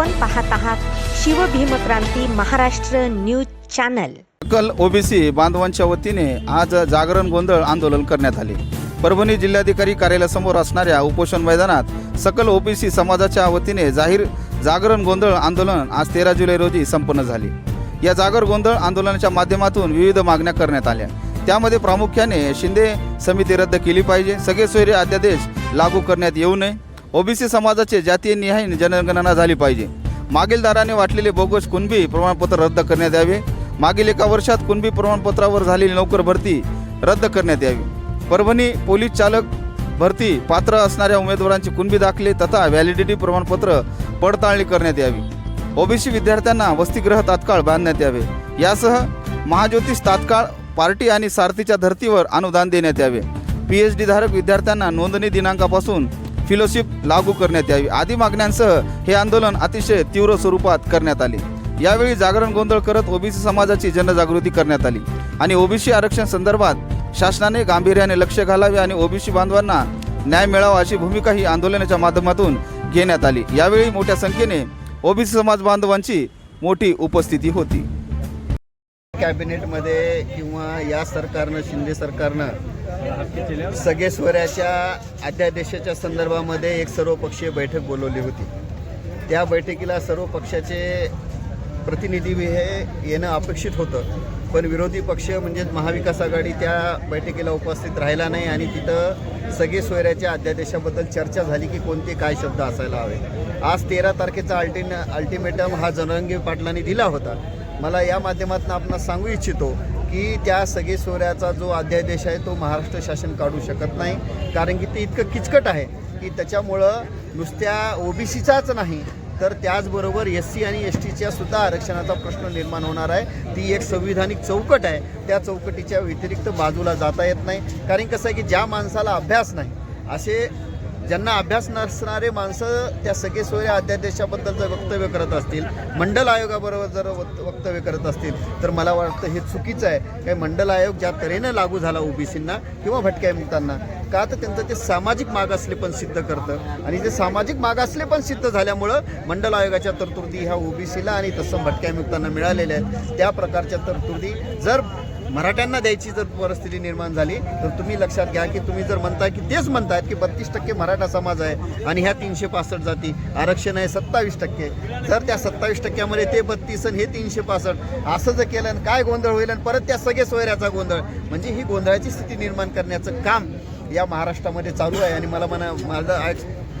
आपण पाहत आहात शिवभीमक्रांती महाराष्ट्र न्यूज चॅनल. सकल ओबीसी बांधवांच्या वतीने आज जागरण गोंधळ आंदोलन करण्यात आले. परभणी जिल्हाधिकारी कार्यालयासमोर असणाऱ्या उपोषण मैदानात सकल ओबीसी समाजाच्या वतीने जाहीर जागरण गोंधळ आंदोलन आज तेरा जुलै रोजी संपन्न झाले. या जागर गोंधळ आंदोलनाच्या माध्यमातून विविध मागण्या करण्यात आल्या. त्यामध्ये प्रामुख्याने शिंदे समिती रद्द केली पाहिजे सगळे सोयरे अध्यादेश लागू करण्यात येऊ नये ओबीसी समाजाचे जातीय निहाय जनगणना झाली पाहिजे. मागील दाराने वाटलेले बोगस कुणबी प्रमाणपत्र रद्द करण्यात यावे. मागील एका वर्षात कुणबी प्रमाणपत्रावर झालेली नोकर भरती रद्द करण्यात यावी. परभणी पोलीस चालक भरती पात्र असणाऱ्या उमेदवारांचे कुणबी दाखले तथा व्हॅलिडिटी प्रमाणपत्र पडताळणी करण्यात यावी. ओबीसी विद्यार्थ्यांना वसतिगृह तात्काळ बांधण्यात यावे. यासह महाज्योतिष तात्काळ पार्टी आणि सारथीच्या धर्तीवर अनुदान देण्यात यावे. पी एच डी धारक विद्यार्थ्यांना नोंदणी दिनांकापासून फिलोशिप लागू करण्यात यावी. आदी मागण्यांसह हे आंदोलन अतिशय तीव्र स्वरूपात करण्यात आले. यावेळी जागरण गोंधळ करत ओबीसी समाजाची जनजागृती करण्यात आली. आणि ओबीसी आरक्षण संदर्भात शासनाने गांभीर्याने लक्ष घालावे आणि ओबीसी बांधवांना न्याय मिळावा अशी भूमिका ही आंदोलनाच्या माध्यमातून घेण्यात आली. यावेळी मोठ्या संख्येने ओबीसी समाज बांधवांची मोठी उपस्थिती होती. कॅबिनेटमध्ये किंवा या सरकारनं शिंदे सरकारनं सगळे स्वऱ्याच्या अध्यादेशाच्या संदर्भामध्ये एक सर्वपक्षीय बैठक बोलवली होती. त्या बैठकीला सर्व पक्षाचे प्रतिनिधी हे येणं अपेक्षित होतं. पण विरोधी पक्ष म्हणजेच महाविकास आघाडी त्या बैठकीला उपस्थित राहिला नाही आणि तिथं सगळे सोयऱ्याच्या अध्यादेशाबद्दल चर्चा झाली की कोणते काय शब्द असायला हवे. आज तेरा तारखेचा अल्टिन अल्टिमेटम हा जनरंगी पाटलांनी दिला होता. मला या माध्यमातून आपण सांगू इच्छितो की त्या सगळे सोऱ्याचा जो अध्यादेश आहे तो महाराष्ट्र शासन काढू शकत नाही. कारण की ते इतकं किचकट आहे की त्याच्यामुळं नुसत्या ओबीसीचाच नाही तर त्याचबरोबर एस सी आणि एस टीच्या सुद्धा आरक्षणाचा प्रश्न निर्माण होणार आहे. ती एक संविधानिक चौकट आहे. त्या चौकटीच्या व्यतिरिक्त बाजूला जाता येत नाही. कारण कसं आहे की ज्या माणसाला अभ्यास नाही असे ज्यांना अभ्यास नसणारे माणसं त्या सगळे सोयऱ्या अध्यादेशाबद्दल जर वक्तव्य करत असतील मंडल आयोगाबरोबर जर वक्तव्य करत असतील तर मला वाटतं हे चुकीचं आहे. काही मंडल आयोग ज्या तऱ्हेनं लागू झाला ओबीसींना किंवा भटक्या मुक्तांना का तर त्यांचं ते सामाजिक मागासले पण सिद्ध करतं. आणि ते सामाजिक मागासले पण सिद्ध झाल्यामुळं मंडल आयोगाच्या तरतुदी ह्या ओबीसीला आणि तसं भटक्या मुक्तांना मिळालेल्या आहेत. त्या प्रकारच्या तरतुदी जर मराठ्यांना द्यायची जर परिस्थिती निर्माण झाली तर तुम्ही लक्षात घ्या की तुम्ही जर म्हणताय की तेच म्हणतायत की बत्तीस टक्के मराठा समाज आहे आणि ह्या तीनशे पासष्ट जाती आरक्षण आहे सत्तावीस टक्के. जर त्या सत्तावीस टक्क्यामध्ये ते बत्तीस आणि हे तीनशे पासष्ट असं जर केलं आणि काय गोंधळ होईल आणि परत त्या सगळे सोयऱ्याचा गोंधळ म्हणजे ही गोंधळाची स्थिती निर्माण करण्याचं काम या महाराष्ट्रामध्ये चालू आहे आणि मला म्हणा माझा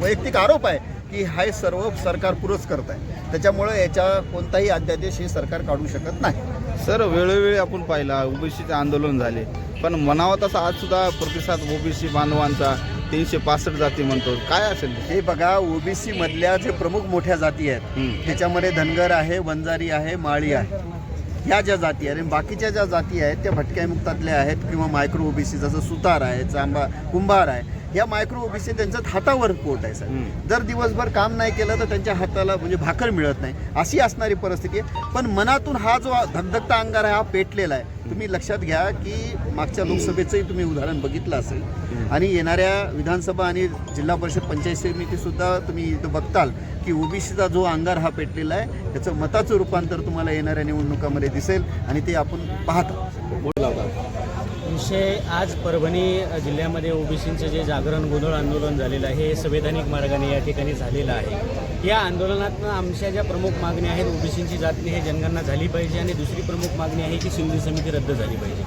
वैयक्तिक आरोप आहे की हा हे सर्व सरकार पुरच करत आहे. त्याच्यामुळं याच्या कोणताही अध्यादेश हे सरकार काढू शकत नाही. सर वेळोवेळी आपण पाहिला ओबीसीचे आंदोलन झाले पण म्हणावं तसा आज सुद्धा प्रतिसाद ओबीसी बांधवांचा तीनशे पासष्ट जाती म्हणतो काय असेल? हे बघा ओबीसी मधल्या जे प्रमुख मोठ्या जाती आहेत. त्याच्यामध्ये धनगर आहे वंजारी आहे माळी आहे ह्या ज्या जाती आहेत आणि बाकीच्या ज्या जाती आहेत त्या भटक्या मुक्तातल्या आहेत किंवा मायक्रो ओबीसी जसं सुतार आहे चांबा कुंभार आहे या मायक्रो ओबीसी त्यांच्यात हातावर पोट आहे सर. जर दिवसभर काम नाही केलं तर त्यांच्या हाताला म्हणजे भाकर मिळत नाही. अशी असणारी परिस्थिती आहे. पण मनातून हा जो धगधगता अंगार आहे हा पेटलेला आहे. तुम्ही लक्षात घ्या की मागच्या लोकसभेचंही तुम्ही उदाहरण बघितलं असेल. आणि येणाऱ्या विधानसभा आणि जिल्हा परिषद पंचायत समिती सुद्धा तुम्ही इथं बघताल की ओबीसीचा जो अंगार हा पेटलेला आहे त्याचं मताचं रूपांतर तुम्हाला येणाऱ्या निवडणुकामध्ये दिसेल आणि ते आपण पाहतो. विषय आज परभणी जिल्ह्यामध्ये ओबीसींचं जे जागरण गोंधळ आंदोलन झालेलं आहे हे संवैधानिक मार्गाने या ठिकाणी झालेलं आहे. या आंदोलनातनं आमच्या ज्या प्रमुख मागण्या आहेत ओबीसींची जातने हे जनगणना झाली पाहिजे. आणि दुसरी प्रमुख मागणी आहे की शिंदे समिती रद्द झाली पाहिजे.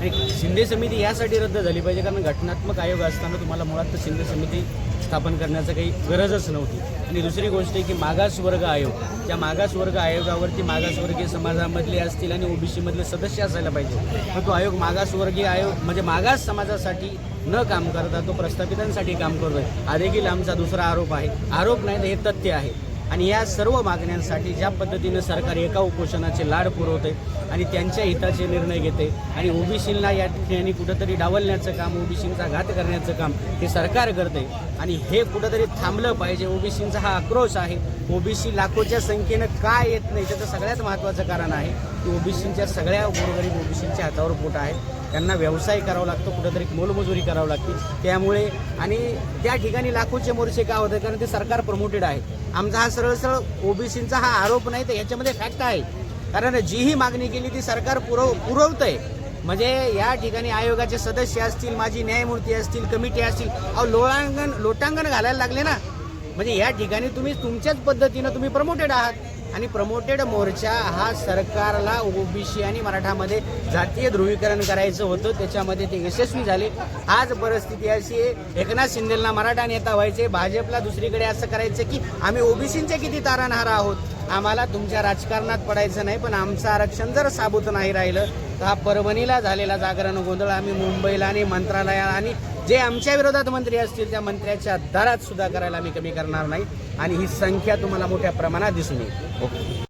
आणि शिंदे समिती यासाठी रद्द झाली पाहिजे कारण घटनात्मक आयोग असताना तुम्हाला मुळात तर शिंदे समिती स्थापन करण्याचं काही गरजच नव्हती. आणि दुसरी गोष्ट आहे की मागासवर्ग आयोग त्या मागासवर्ग आयोगावरती मागासवर्गीय समाजामधले असतील आणि ओबीसीमधले सदस्य असायला पाहिजे तो आयोग मागासवर्गीय आयोग म्हणजे मागास समाजासाठी न काम करता तो प्रस्थापितांसाठी काम करतोय. हा देखील आमचा दुसरा आरोप आहे. आरोप नाही तर हे तथ्य आहे. आणि या सर्व मागण्यांसाठी ज्या पद्धतीनं सरकार एका उपोषणाचे लाड पुरवते आणि त्यांच्या हिताचे निर्णय घेते आणि ओबीसीला या ठिकाणी कुठंतरी डावलण्याचं काम ओबीसींचा घात करण्याचं काम हे सरकार करते आणि हे कुठंतरी थांबलं पाहिजे. ओबीसींचा हा आक्रोश आहे. ओबीसी लाखोच्या संख्येनं काय येत नाही? त्याचं सगळ्यात महत्त्वाचं कारण आहे की ओबीसींच्या सगळ्या गोरगरीब ओबीसींच्या हातावर पोट आहे त्यांना व्यवसाय करावा लागतो कुठंतरी मोलमजुरी करावं लागते. त्यामुळे आणि त्या ठिकाणी लाखोचे मोर्चे का होते कारण ते सरकार प्रमोटेड आहे. आमचा हा सरळ सरळ ओबीसींचा हा आरोप नाही तर याच्यामध्ये फॅक्ट आहे. कारण जी ही मागणी केली ती सरकार पुरव पुरवतंय. म्हणजे या ठिकाणी आयोगाचे सदस्य असतील माझी न्यायमूर्ती असतील कमिटी असतील अहो लोळांगण लोटांगण घालायला लागले ना. म्हणजे या ठिकाणी तुम्ही तुमच्याच पद्धतीनं तुम्ही प्रमोटेड आहात. आणि प्रमोटेड मोर्चा हा सरकारला ओबीसी आणि मराठामध्ये जातीय ध्रुवीकरण करायचं होतं. त्याच्यामध्ये ते यशस्वी झाले. आज परिस्थिती अशी आहे एकनाथ शिंदेला मराठा नेता व्हायचे भाजपला दुसरीकडे असं करायचं की आम्ही ओबीसींचे किती तारणहार आहोत? आम्हाला तुमच्या राजकारणात पडायचं नाही पण आमचं आरक्षण जर साबूत नाही राहिलं तर हा परभणीला झालेला जागरण गोंधळ आम्ही मुंबईला आणि मंत्रालयाला आणि जे आमच्या विरोधात मंत्री असतील त्या मंत्र्याच्या दरात सुद्धा करायला आम्ही कमी करणार नाही. आणि ही संख्या तुम्हाला मोठ्या प्रमाणात दिसून येईल.